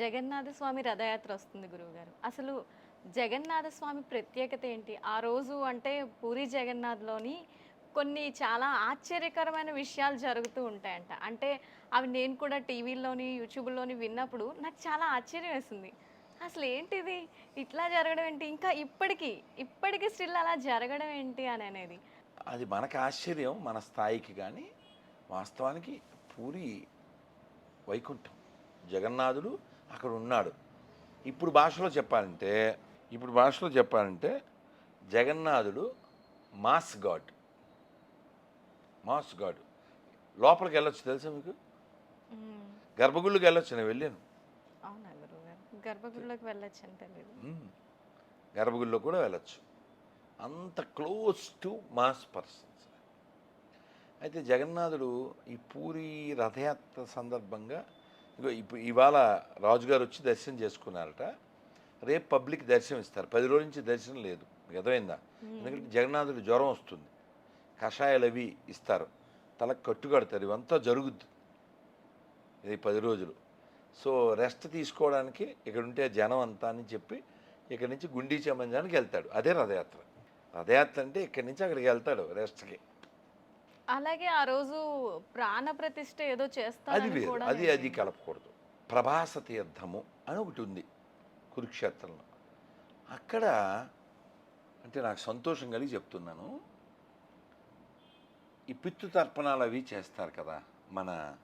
జగన్నాథ స్వామి రథయాత్ర వస్తుంది గురువుగారు. అసలు జగన్నాథ స్వామి ప్రత్యేకత ఏంటి? ఆ రోజు అంటే పూరి జగన్నాథ్లోని కొన్ని చాలా ఆశ్చర్యకరమైన విషయాలు జరుగుతూ ఉంటాయంట. అంటే అవి నేను కూడా టీవీలోని యూట్యూబ్లోని విన్నప్పుడు నాకు చాలా ఆశ్చర్యం వేసింది. అసలు ఏంటిది? ఇట్లా జరగడం ఏంటి? ఇంకా ఇప్పటికీ ఇప్పటికీ స్టిల్ అలా జరగడం ఏంటి అని అనేది. అది మనకు ఆశ్చర్యం మన స్థాయికి కానీ వాస్తవానికి పూరి వైకుంఠం. జగన్నాథుడు అక్కడ ఉన్నాడు ఇప్పుడు భాషలో చెప్పాలంటే ఇప్పుడు భాషలో చెప్పాలంటే జగన్నాథుడు మాస్ గాడ్. Mass God. లోపలికి వెళ్ళొచ్చు తెలుసా మీకు. గర్భగుళ్ళకి వెళ్ళొచ్చు నేను వెళ్ళాను. వెళ్ళొచ్చు మ్మ్. గర్భగుడిలో కూడా వెళ్ళొచ్చు. అంత క్లోజ్ టు మాస్ పర్సన్స్. అయితే జగన్నాథుడు ఈ పూరి రథయాత్ర సందర్భంగా ఇగో ఇప్పుడు ఇవాళ రాజుగారు వచ్చి దర్శనం చేసుకున్నారట. రేపు పబ్లిక్ దర్శనం ఇస్తారు. పది రోజుల నుంచి దర్శనం లేదు. అర్థమైందా? ఎందుకంటే జగన్నాథుడు జ్వరం వస్తుంది. కషాయాలు అవి ఇస్తారు. తలకు కట్టుకడతారు ఇవంతా జరుగుద్ది. ఇది పది రోజులు. సో రెస్ట్ తీసుకోవడానికి ఇక్కడ ఉంటే జనం అంతా అని చెప్పి ఇక్కడ నుంచి గుండీచా మంజానికి వెళ్తాడు. అదే రథయాత్ర. రథయాత్ర అంటే ఇక్కడి నుంచి అక్కడికి వెళ్తాడు రెస్ట్కి. అలాగే ఆ రోజు ప్రాణ ప్రతిష్ఠ ఏదో అది చేస్తారని వేరు. అది అది కలపకూడదు. ప్రభాస తీర్థము అని ఒకటి ఉంది కురుక్షేత్రంలో. అక్కడ అంటే నాకు సంతోషం కలిగి చెప్తున్నాను. ఈ పితృ తర్పణాలు అవి చేస్తారు కదా మన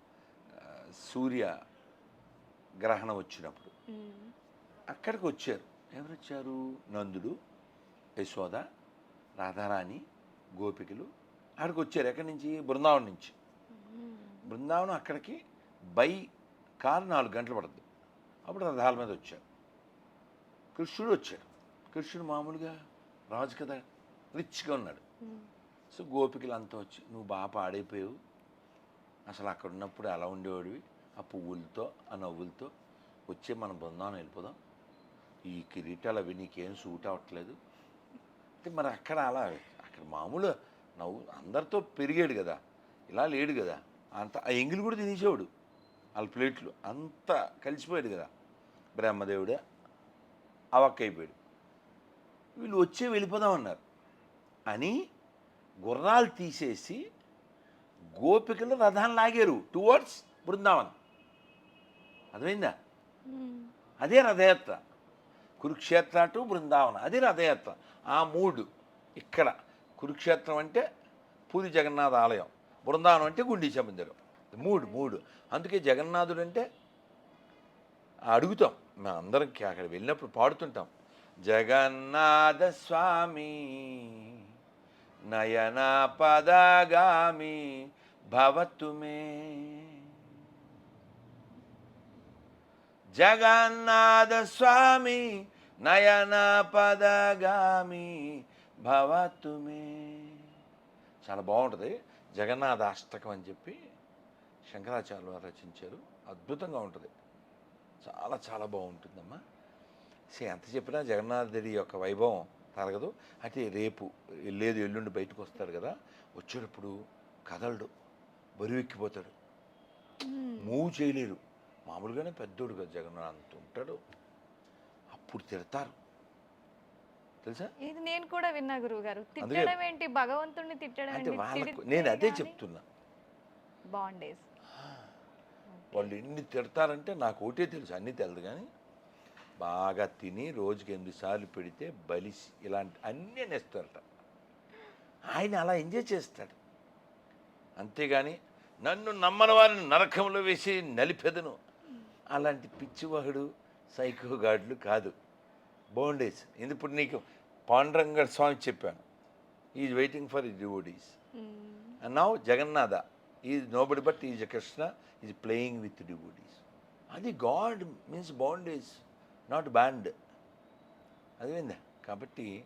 సూర్య గ్రహణం వచ్చినప్పుడు. అక్కడికి వచ్చారు ఎవరు వచ్చారు నందుడు యశోద రాధారాణి గోపికలు అక్కడికి వచ్చారు ఎక్కడి నుంచి? బృందావనం నుంచి. బృందావనం అక్కడికి బై కారు నాలుగు గంటలు పడుతుంది అప్పుడు రథాల మీద వచ్చారు. కృష్ణుడు వచ్చాడు. కృష్ణుడు మామూలుగా రాజు కదా రిచ్గా ఉన్నాడు. సో గోపికలు అంతా వచ్చి నువ్వు బాగా పాడైపోయావు. అసలు అక్కడ ఉన్నప్పుడు ఎలా ఉండేవాడివి? ఆ పువ్వులతో ఆ నవ్వులతో వచ్చే మనం బృందావనం వెళ్ళిపోదాం. ఈ కిరీటాలు అవి నీకేం సూట్ అవ్వట్లేదు. అంటే మరి అక్కడ అలా అక్కడ మామూలు నవ్వు అందరితో పెరిగాడు కదా. ఇలా లేడు కదా. అంత ఆ ఎంగిలి కూడా తినేసేవాడు వాళ్ళ ప్లేట్లు. అంత కలిసిపోయాడు కదా. బ్రహ్మదేవుడే అవక్కైపోయాడు. వీళ్ళు వచ్చే వెళ్ళిపోదామన్నారు అని గుర్రాలు తీసేసి గోపికలు రథాన్ని లాగారు టువర్డ్స్ బృందావన్. అర్థమైందా? మ్మ్. అదే రథయాత్ర. కురుక్షేత్ర టు బృందావన అది రథయాత్ర. ఆ మూడు ఇక్కడ. కురుక్షేత్రం అంటే పూరి జగన్నాథ ఆలయం బృందావనం అంటే గుండీచ మందిరం మూడు మూడు. అందుకే జగన్నాథుడు అంటే అడుగుతాం. మేము అందరం అక్కడ వెళ్ళినప్పుడు పాడుతుంటాం. జగన్నాథ స్వామి నయన పదగామి భవతుమే. జగన్నాథ స్వామి నయన పదగామి భవతు మే చాలా బాగుంటుంది. జగన్నాథ అష్టకం అని చెప్పి శంకరాచార్యులు వారు రచించారు. అద్భుతంగా ఉంటుంది. చాలా చాలా బాగుంటుందమ్మా. సే ఎంత చెప్పినా జగన్నాథుడి యొక్క వైభవం తరగదు. అయితే రేపు లేదు ఎల్లుండి బయటకు వస్తాడు కదా. వచ్చేటప్పుడు కదలడు. బరువెక్కిపోతాడు. మూవ్ చేయలేరు మామూలుగానే పెద్దోడు కదా జగన్నాథ్ ఉంటాడు అప్పుడు తిడతారు. తెలుసా? ఇది నేను కూడా విన్నా గురువు గారు తిట్టడం ఏంటి? భగవంతుడిని తిట్టడం అంటే వాళ్ళకు నేను అదే చెప్తున్నా. బాండేజ్ వాళ్ళు ఎన్ని తిడతారంటే నాకు ఒకటే తెలుసు అన్నీ తెలియదు కానీ బాగా తిని రోజుకి ఎనిమిది సార్లు పెడితే బలిసి ఇలాంటి అన్నీ నేస్తారట ఆయన అలా ఎంజాయ్ చేస్తాడు. అంతేగాని నన్ను నమ్మని వారిని నరకంలో వేసి నలిపెదను. అలాంటి పిచ్చివాడు సైకోగాడులు కాదు. బౌండేస్ ఇప్పుడు నీకు పాండురంగ స్వామి చెప్పాను. Is waiting for his devotees. And now Jagannatha is nobody but is Krishna is playing with devotees అది god means bondage not band అదేందా? కాబట్టి